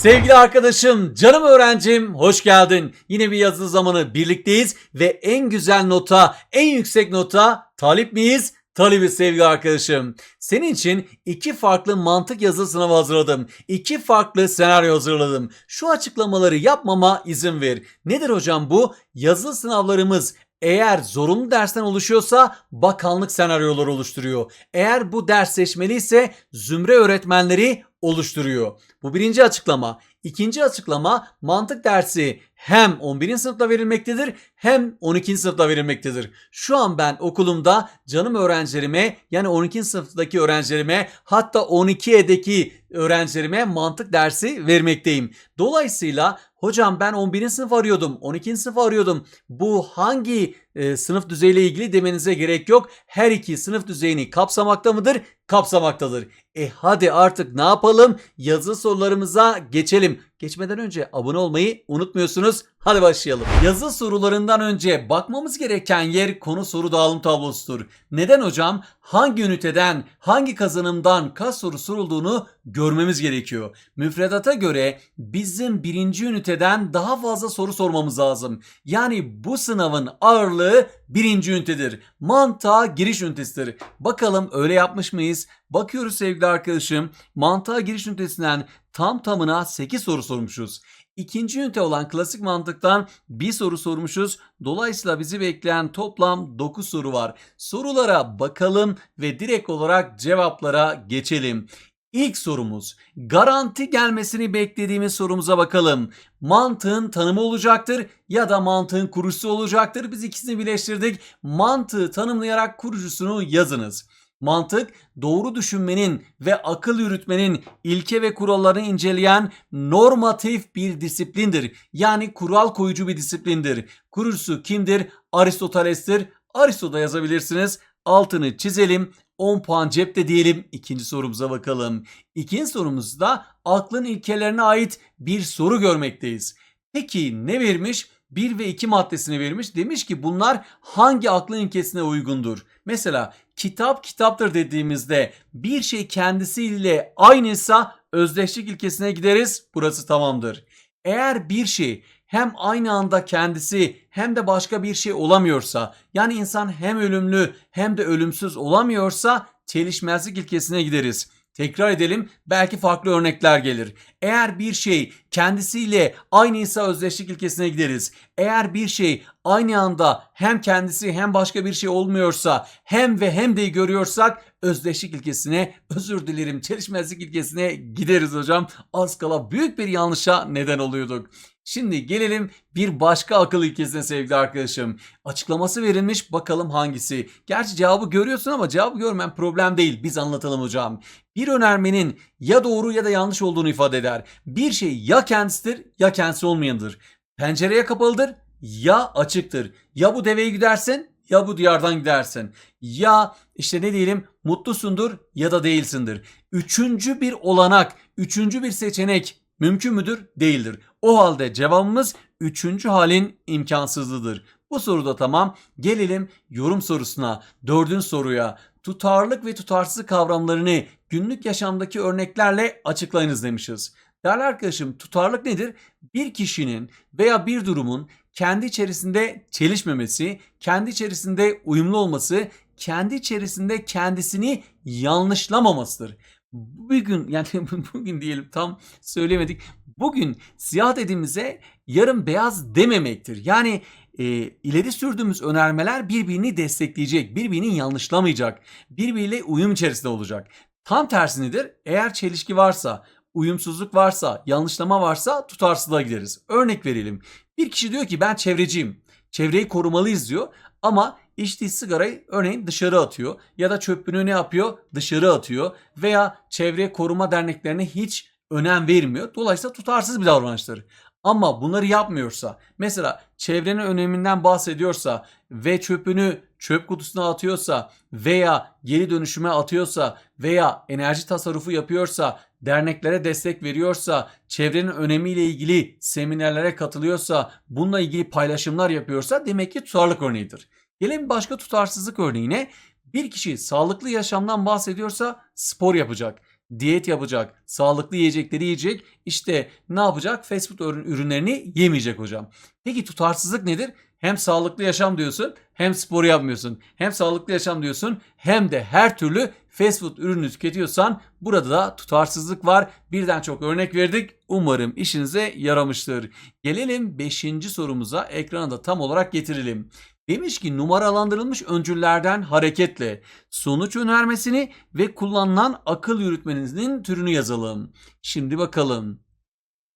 Sevgili arkadaşım, canım öğrencim, hoş geldin. Yine bir yazılı zamanı birlikteyiz ve en güzel nota, en yüksek nota talip miyiz? Talibiz sevgili arkadaşım. Senin için iki farklı mantık yazılı sınavı hazırladım. İki farklı senaryo hazırladım. Şu açıklamaları yapmama izin ver. Nedir hocam bu? Yazılı sınavlarımız eğer zorunlu dersten oluşuyorsa bakanlık senaryoları oluşturuyor. Eğer bu ders seçmeli ise zümre öğretmenleri oluşturuyor. Bu birinci açıklama. İkinci açıklama mantık dersi hem 11. sınıfta verilmektedir hem 12. sınıfta verilmektedir. Şu an ben okulumda canım öğrencilerime yani 12. sınıftaki öğrencilerime hatta 12'deki öğrencilerime mantık dersi vermekteyim. Dolayısıyla hocam ben 11. sınıf arıyordum, 12. sınıf arıyordum. Bu hangi e, sınıf düzeyiyle ilgili demenize gerek yok. Her iki sınıf düzeyini kapsamakta mıdır? Kapsamaktadır. E hadi artık ne yapalım? Yazı sorularımıza geçelim. Geçmeden önce abone olmayı unutmuyorsunuz. Hadi başlayalım. Yazı sorularından önce bakmamız gereken yer konu soru dağılım tablosudur. Neden hocam? Hangi üniteden, hangi kazanımdan kaç soru sorulduğunu görmemiz gerekiyor. Müfredata göre bizim birinci üniteden daha fazla soru sormamız lazım. Yani bu sınavın ağırlığı birinci ünitedir. Mantığa giriş ünitesidir. Bakalım öyle yapmış mıyız? Bakıyoruz sevgili arkadaşım. Mantığa giriş ünitesinden tam tamına 8 soru sormuşuz. İkinci ünite olan klasik mantıktan bir soru sormuşuz. Dolayısıyla bizi bekleyen toplam 9 soru var. Sorulara bakalım ve direkt olarak cevaplara geçelim. İlk sorumuz garanti gelmesini beklediğimiz sorumuza bakalım. Mantığın tanımı olacaktır ya da mantığın kurucusu olacaktır. Biz ikisini birleştirdik. Mantığı tanımlayarak kurucusunu yazınız. Mantık doğru düşünmenin ve akıl yürütmenin ilke ve kurallarını inceleyen normatif bir disiplindir. Yani kural koyucu bir disiplindir. Kurucusu kimdir? Aristoteles'tir. Aristo'da yazabilirsiniz. Altını çizelim. 10 puan cepte diyelim. İkinci sorumuza bakalım. İkinci sorumuzda aklın ilkelerine ait bir soru görmekteyiz. Peki ne vermiş? 1 ve 2 maddesini vermiş. Demiş ki bunlar hangi aklın ilkesine uygundur? Mesela kitap kitaptır dediğimizde bir şey kendisiyle aynıysa özdeşlik ilkesine gideriz. Burası tamamdır. Eğer bir şey hem aynı anda kendisi hem de başka bir şey olamıyorsa yani insan hem ölümlü hem de ölümsüz olamıyorsa çelişmezlik ilkesine gideriz. Tekrar edelim belki farklı örnekler gelir. Eğer bir şey kendisiyle aynıysa özdeşlik ilkesine gideriz. Eğer bir şey aynı anda hem kendisi hem başka bir şey olmuyorsa hem ve hem deyi görüyorsak özdeşlik ilkesine özür dilerim çelişmezlik ilkesine gideriz hocam. Az kala büyük bir yanlışa neden oluyorduk. Şimdi gelelim bir başka akıl ilkesine sevgili arkadaşım. Açıklaması verilmiş bakalım hangisi. Gerçi cevabı görüyorsun ama cevabı görmen problem değil. Biz anlatalım hocam. Bir önermenin ya doğru ya da yanlış olduğunu ifade eder. Bir şey ya kendisidir ya kendisi olmayandır. Pencereye kapalıdır ya açıktır. Ya bu deveyi gidersin ya bu diyardan gidersin. Ya işte ne diyelim mutlusundur ya da değilsindir. Üçüncü bir olanak, üçüncü bir seçenek mümkün müdür? Değildir. O halde cevabımız üçüncü halin imkansızlığıdır. Bu soruda tamam. Gelelim yorum sorusuna. Dördüncü soruya. Tutarlık ve tutarsızlık kavramlarını günlük yaşamdaki örneklerle açıklayınız demişiz. Değerli arkadaşım tutarlık nedir? Bir kişinin veya bir durumun kendi içerisinde çelişmemesi, kendi içerisinde uyumlu olması, kendi içerisinde kendisini yanlışlamamasıdır. Bugün yani bugün diyelim tam söylemedik. Bugün siyah dediğimize yarım beyaz dememektir. Yani e, ileri sürdüğümüz önermeler birbirini destekleyecek, birbirini yanlışlamayacak, birbiriyle uyum içerisinde olacak. Tam tersi nedir? Eğer çelişki varsa, uyumsuzluk varsa, yanlışlama varsa tutarsızlığa gideriz. Örnek verelim. Bir kişi diyor ki ben çevreciyim. Çevreyi korumalıyız diyor ama içtiği sigarayı örneğin dışarı atıyor ya da çöpünü ne yapıyor? Dışarı atıyor veya çevre koruma derneklerine hiç önem vermiyor. Dolayısıyla tutarsız bir davranıştır. Ama bunları yapmıyorsa, mesela çevrenin öneminden bahsediyorsa ve çöpünü çöp kutusuna atıyorsa veya geri dönüşüme atıyorsa veya enerji tasarrufu yapıyorsa, derneklere destek veriyorsa, çevrenin önemiyle ilgili seminerlere katılıyorsa, bununla ilgili paylaşımlar yapıyorsa demek ki tutarlık örneğidir. Gelelim başka tutarsızlık örneğine. Bir kişi sağlıklı yaşamdan bahsediyorsa spor yapacak. Diyet yapacak, sağlıklı yiyecekleri yiyecek. İşte ne yapacak? Fast food ürün- ürünlerini yemeyecek hocam. Peki tutarsızlık nedir? Hem sağlıklı yaşam diyorsun, hem spor yapmıyorsun. Hem sağlıklı yaşam diyorsun, hem de her türlü fast food ürünü tüketiyorsan burada da tutarsızlık var. Birden çok örnek verdik. Umarım işinize yaramıştır. Gelelim 5. sorumuza. Ekrana da tam olarak getirelim. Demiş ki numaralandırılmış öncüllerden hareketle sonuç önermesini ve kullanılan akıl yürütmenizin türünü yazalım. Şimdi bakalım.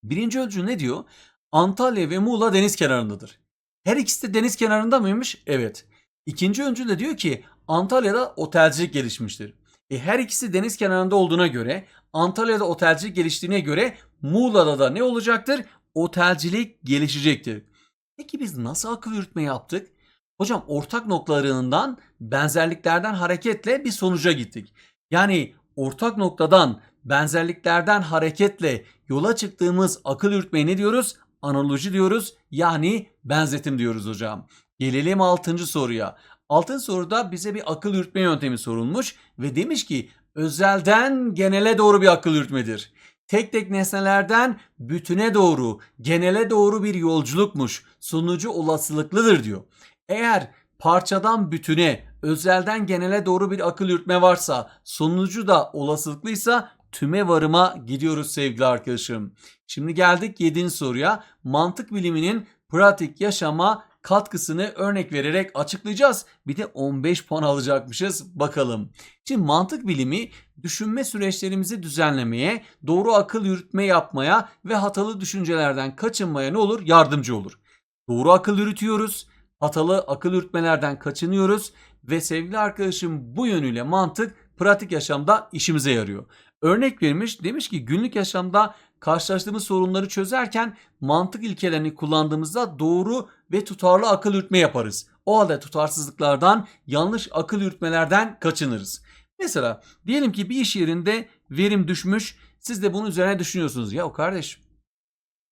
Birinci öncül ne diyor? Antalya ve Muğla deniz kenarındadır. Her ikisi de deniz kenarında mıymış? Evet. İkinci öncül de diyor ki Antalya'da otelcilik gelişmiştir. E her ikisi deniz kenarında olduğuna göre Antalya'da otelcilik geliştiğine göre Muğla'da da ne olacaktır? Otelcilik gelişecektir. Peki biz nasıl akıl yürütme yaptık? Hocam ortak noktalarından benzerliklerden hareketle bir sonuca gittik. Yani ortak noktadan benzerliklerden hareketle yola çıktığımız akıl yürütmeye ne diyoruz? Analoji diyoruz. Yani benzetim diyoruz hocam. Gelelim 6. soruya. 6. soruda bize bir akıl yürütme yöntemi sorulmuş ve demiş ki özelden genele doğru bir akıl yürütmedir. Tek tek nesnelerden bütüne doğru, genele doğru bir yolculukmuş. Sonucu olasılıklıdır diyor. Eğer parçadan bütüne, özelden genele doğru bir akıl yürütme varsa, sonucu da olasılıklıysa tüme varıma gidiyoruz sevgili arkadaşım. Şimdi geldik 7. soruya. Mantık biliminin pratik yaşama katkısını örnek vererek açıklayacağız. Bir de 15 puan alacakmışız. Bakalım. Şimdi mantık bilimi düşünme süreçlerimizi düzenlemeye, doğru akıl yürütme yapmaya ve hatalı düşüncelerden kaçınmaya ne olur? Yardımcı olur. Doğru akıl yürütüyoruz. Hatalı akıl yürütmelerden kaçınıyoruz ve sevgili arkadaşım bu yönüyle mantık pratik yaşamda işimize yarıyor. Örnek vermiş demiş ki günlük yaşamda karşılaştığımız sorunları çözerken mantık ilkelerini kullandığımızda doğru ve tutarlı akıl yürütme yaparız. O halde tutarsızlıklardan, yanlış akıl yürütmelerden kaçınırız. Mesela diyelim ki bir iş yerinde verim düşmüş. Siz de bunun üzerine düşünüyorsunuz. Ya kardeş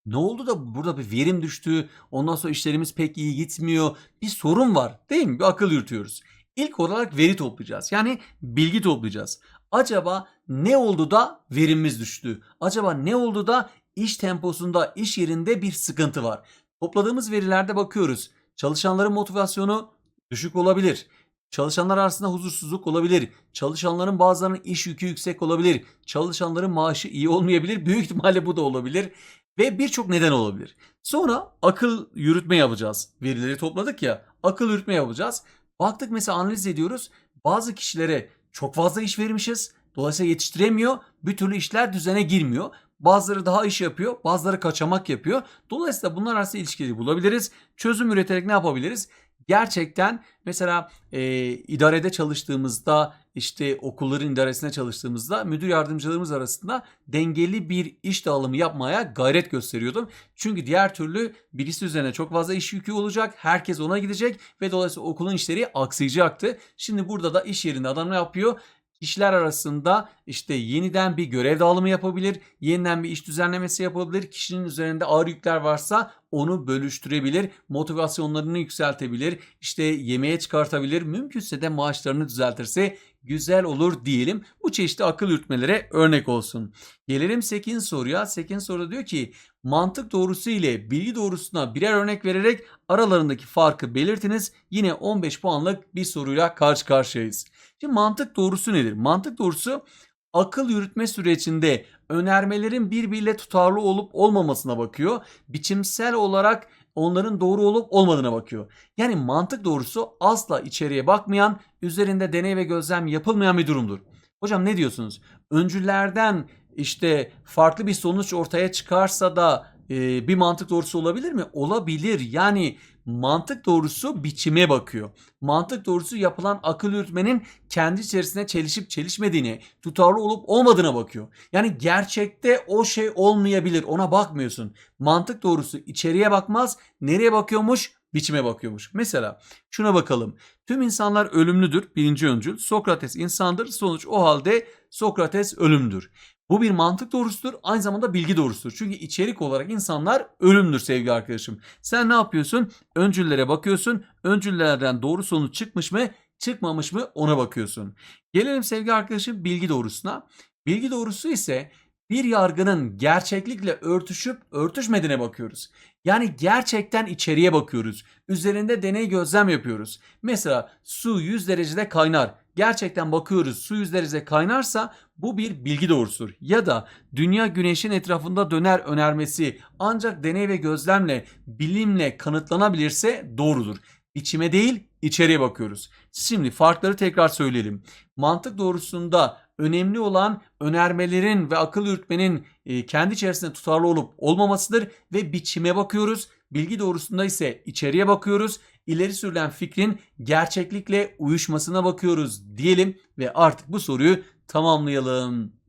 ne oldu da burada bir verim düştü? Ondan sonra işlerimiz pek iyi gitmiyor. Bir sorun var değil mi? Bir akıl yürütüyoruz. İlk olarak veri toplayacağız. Yani bilgi toplayacağız. Acaba ne oldu da verimimiz düştü? Acaba ne oldu da iş temposunda, iş yerinde bir sıkıntı var? Topladığımız verilerde bakıyoruz. Çalışanların motivasyonu düşük olabilir. Çalışanlar arasında huzursuzluk olabilir. Çalışanların bazılarının iş yükü yüksek olabilir. Çalışanların maaşı iyi olmayabilir. Büyük ihtimalle bu da olabilir. Ve birçok neden olabilir. Sonra akıl yürütme yapacağız. Verileri topladık ya. Akıl yürütme yapacağız. Baktık mesela analiz ediyoruz. Bazı kişilere çok fazla iş vermişiz. Dolayısıyla yetiştiremiyor. Bir türlü işler düzene girmiyor. Bazıları daha iş yapıyor, bazıları kaçamak yapıyor. Dolayısıyla bunlar arasında ilişkileri bulabiliriz. Çözüm üreterek ne yapabiliriz? Gerçekten mesela e, idarede çalıştığımızda işte okulların idaresine çalıştığımızda müdür yardımcılarımız arasında dengeli bir iş dağılımı yapmaya gayret gösteriyordum. Çünkü diğer türlü birisi üzerine çok fazla iş yükü olacak. Herkes ona gidecek ve dolayısıyla okulun işleri aksayacaktı. Şimdi burada da iş yerinde adam ne yapıyor? Kişiler arasında işte yeniden bir görev dağılımı yapabilir, yeniden bir iş düzenlemesi yapabilir. Kişinin üzerinde ağır yükler varsa onu bölüştürebilir, motivasyonlarını yükseltebilir, işte yemeğe çıkartabilir, mümkünse de maaşlarını düzeltirse güzel olur diyelim. Bu çeşitli akıl yürütmelere örnek olsun. Gelelim 8 soruya. 8 soruda diyor ki mantık doğrusu ile bilgi doğrusuna birer örnek vererek aralarındaki farkı belirtiniz. Yine 15 puanlık bir soruyla karşı karşıyayız. Şimdi mantık doğrusu nedir? Mantık doğrusu akıl yürütme sürecinde önermelerin birbiriyle tutarlı olup olmamasına bakıyor. Biçimsel olarak onların doğru olup olmadığına bakıyor. Yani mantık doğrusu asla içeriye bakmayan, üzerinde deney ve gözlem yapılmayan bir durumdur. Hocam ne diyorsunuz? Öncüllerden işte farklı bir sonuç ortaya çıkarsa da e, bir mantık doğrusu olabilir mi? Olabilir. Yani mantık doğrusu biçime bakıyor. Mantık doğrusu yapılan akıl yürütmenin kendi içerisinde çelişip çelişmediğini, tutarlı olup olmadığına bakıyor. Yani gerçekte o şey olmayabilir. Ona bakmıyorsun. Mantık doğrusu içeriye bakmaz. Nereye bakıyormuş? Biçime bakıyormuş. Mesela şuna bakalım. Tüm insanlar ölümlüdür. Birinci öncül. Sokrates insandır. Sonuç o halde Sokrates ölümdür. Bu bir mantık doğrusudur. Aynı zamanda bilgi doğrusudur. Çünkü içerik olarak insanlar ölümdür sevgili arkadaşım. Sen ne yapıyorsun? Öncüllere bakıyorsun. Öncüllerden doğru sonuç çıkmış mı? Çıkmamış mı? Ona bakıyorsun. Gelelim sevgili arkadaşım bilgi doğrusuna. Bilgi doğrusu ise bir yargının gerçeklikle örtüşüp örtüşmediğine bakıyoruz. Yani gerçekten içeriye bakıyoruz. Üzerinde deney gözlem yapıyoruz. Mesela su 100 derecede kaynar. Gerçekten bakıyoruz su 100 derecede kaynarsa bu bir bilgi doğrusudur. Ya da dünya güneşin etrafında döner önermesi ancak deney ve gözlemle, bilimle kanıtlanabilirse doğrudur. İçime değil içeriye bakıyoruz. Şimdi farkları tekrar söyleyelim. Mantık doğrusunda önemli olan önermelerin ve akıl yürütmenin e, kendi içerisinde tutarlı olup olmamasıdır ve biçime bakıyoruz. Bilgi doğrusunda ise içeriye bakıyoruz. İleri sürülen fikrin gerçeklikle uyuşmasına bakıyoruz diyelim ve artık bu soruyu tamamlayalım.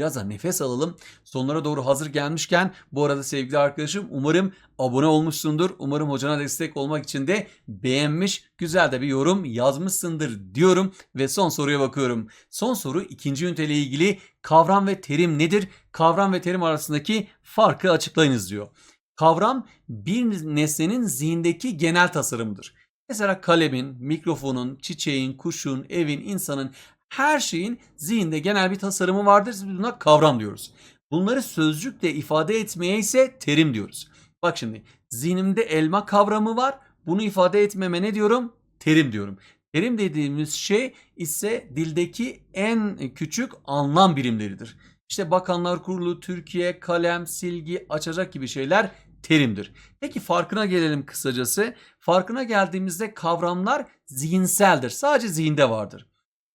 Biraz da nefes alalım. Sonlara doğru hazır gelmişken bu arada sevgili arkadaşım umarım abone olmuşsundur. Umarım hocana destek olmak için de beğenmiş, güzel de bir yorum yazmışsındır diyorum ve son soruya bakıyorum. Son soru ikinci üniteyle ilgili kavram ve terim nedir? Kavram ve terim arasındaki farkı açıklayınız diyor. Kavram bir nesnenin zihindeki genel tasarımıdır. Mesela kalemin, mikrofonun, çiçeğin, kuşun, evin, insanın her şeyin zihinde genel bir tasarımı vardır. Biz buna kavram diyoruz. Bunları sözcükle ifade etmeye ise terim diyoruz. Bak şimdi zihnimde elma kavramı var. Bunu ifade etmeme ne diyorum? Terim diyorum. Terim dediğimiz şey ise dildeki en küçük anlam birimleridir. İşte Bakanlar Kurulu, Türkiye, kalem, silgi, açacak gibi şeyler terimdir. Peki farkına gelelim kısacası. Farkına geldiğimizde kavramlar zihinseldir. Sadece zihinde vardır.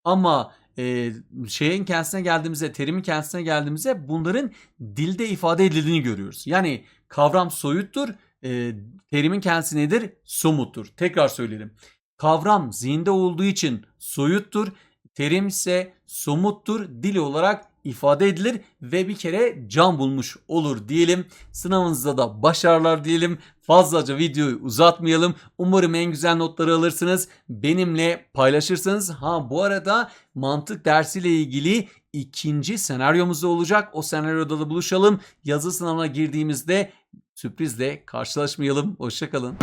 Ama e, şeyin kendisine geldiğimizde, terimin kendisine geldiğimizde bunların dilde ifade edildiğini görüyoruz. Yani kavram soyuttur, e, terimin kendisi nedir? Somuttur. Tekrar söyleyelim. Kavram zihinde olduğu için soyuttur, terim ise somuttur, dil olarak ifade edilir ve bir kere can bulmuş olur diyelim. Sınavınızda da başarılar diyelim. Fazlaca videoyu uzatmayalım. Umarım en güzel notları alırsınız. Benimle paylaşırsınız. Ha bu arada mantık dersiyle ilgili ikinci senaryomuz da olacak. O senaryoda da buluşalım. Yazı sınavına girdiğimizde sürprizle karşılaşmayalım. Hoşçakalın.